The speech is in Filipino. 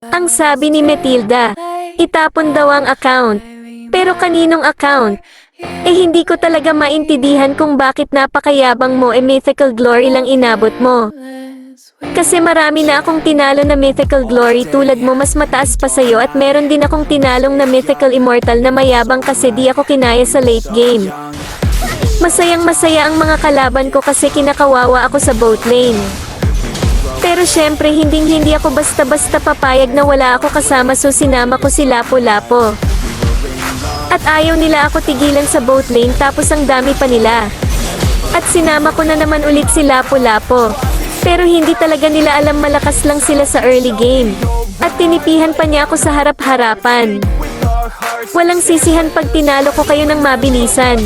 Ang sabi ni Matilda, itapon daw ang account. Pero kaninong account? Eh hindi ko talaga maintindihan kung bakit napakayabang mo e mythical glory lang inabot mo. Kasi marami na akong tinalo na mythical glory tulad mo mas mataas pa sa'yo at meron din akong tinalong na mythical immortal na mayabang kasi di ako kinaya sa late game. Masayang masaya ang mga kalaban ko kasi kinakawawa ako sa boat lane. Pero syempre hinding hindi ako basta-basta papayag na wala ako kasama so sinama ko si Lapo-Lapo. At ayaw nila ako tigilan sa boat lane tapos ang dami pa nila. At sinama ko na naman ulit si Lapo-Lapo. Pero hindi talaga nila alam malakas lang sila sa early game. At tinipihan pa niya ako sa harap-harapan. Walang sisihan pag tinalo ko kayo ng mabilisan.